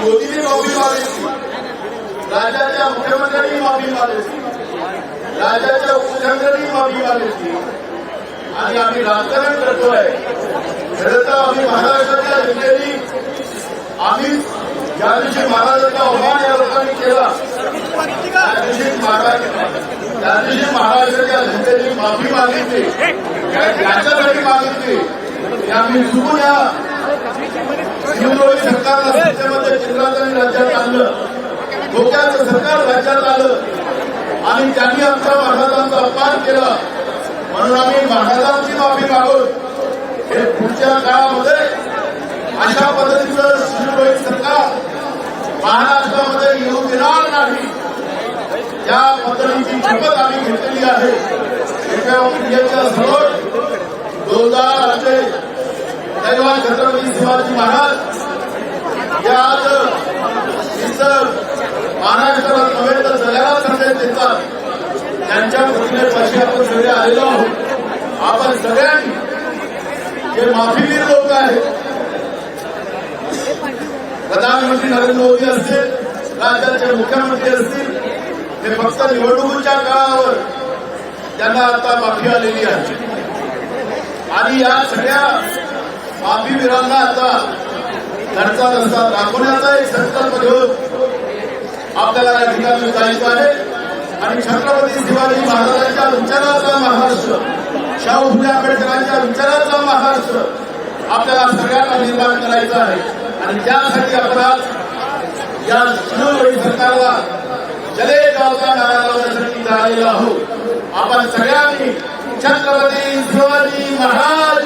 मोदींनी माफी मागितली राज्याच्या मुख्यमंत्र्यांनी माफी मागितली राज्याच्या उपमुख्यमंत्र्यांनी माफी मागितली आणि आम्ही राजकारण करतोय. खरं तर आम्ही महाराष्ट्राच्या जनतेने आम्ही ज्या दिवशी महाराजांचा अवमान या लोकांनी केला त्या दिवशी महाराज त्या दिवशी महाराष्ट्राच्या जनतेने माफी मागितली. त्याच्यासाठी मागितली. की आम्ही चुकून या. हिंदुत्ववादी सरकारला राज्यात आणलं. धोक्याचं सरकार राज्यात आलं. आणि त्यांनी आमच्या महाराजांचा अपमान केला. म्हणून आम्ही महाराजांची माफी मागून हे पुढच्या काळामध्ये अशा पद्धतीचं शिवरोहित सरकार महाराष्ट्रामध्ये येऊ देणार नाही. या पद्धतीची शपथ आम्ही घेतलेली आहे. एका इंडियाच्या समोर जोरदार असे दैवान छत्रपती शिवाजी महाराज या आज इथं महाराष्ट्रात नव्हे तर संदेश देतात त्यांच्या प्रतिमेपाशी आपण सगळे आलेलो आहोत. आपण सगळ्यांनी जे माफीवीर लोक आहेत प्रधानमंत्री नरेंद्र मोदी असतील राज्याचे मुख्यमंत्री असतील हे फक्त निवडणुकीच्या काळावर त्यांना आता माफी आलेली आहे. आणि या सगळ्या माफीवीरांना आता घरचा रस्ता दाखवण्याचा एक संकल्प घेऊन आपल्याला या ठिकाणी जायचं आहे. आणि छत्रपती शिवाजी महाराजांच्या विचाराचा महाराष्ट्र शाहू फुले आंबेडकरांच्या विचाराचा महाराष्ट्र आपल्याला सगळ्यांना निर्माण करायचा आहे. आणि त्यासाठी आपण आज या शिवरोही सरकारला जले गावचा नारा लावण्यासाठी आहोत. आपण सगळ्यांनी छत्रपती शिवाजी महाराज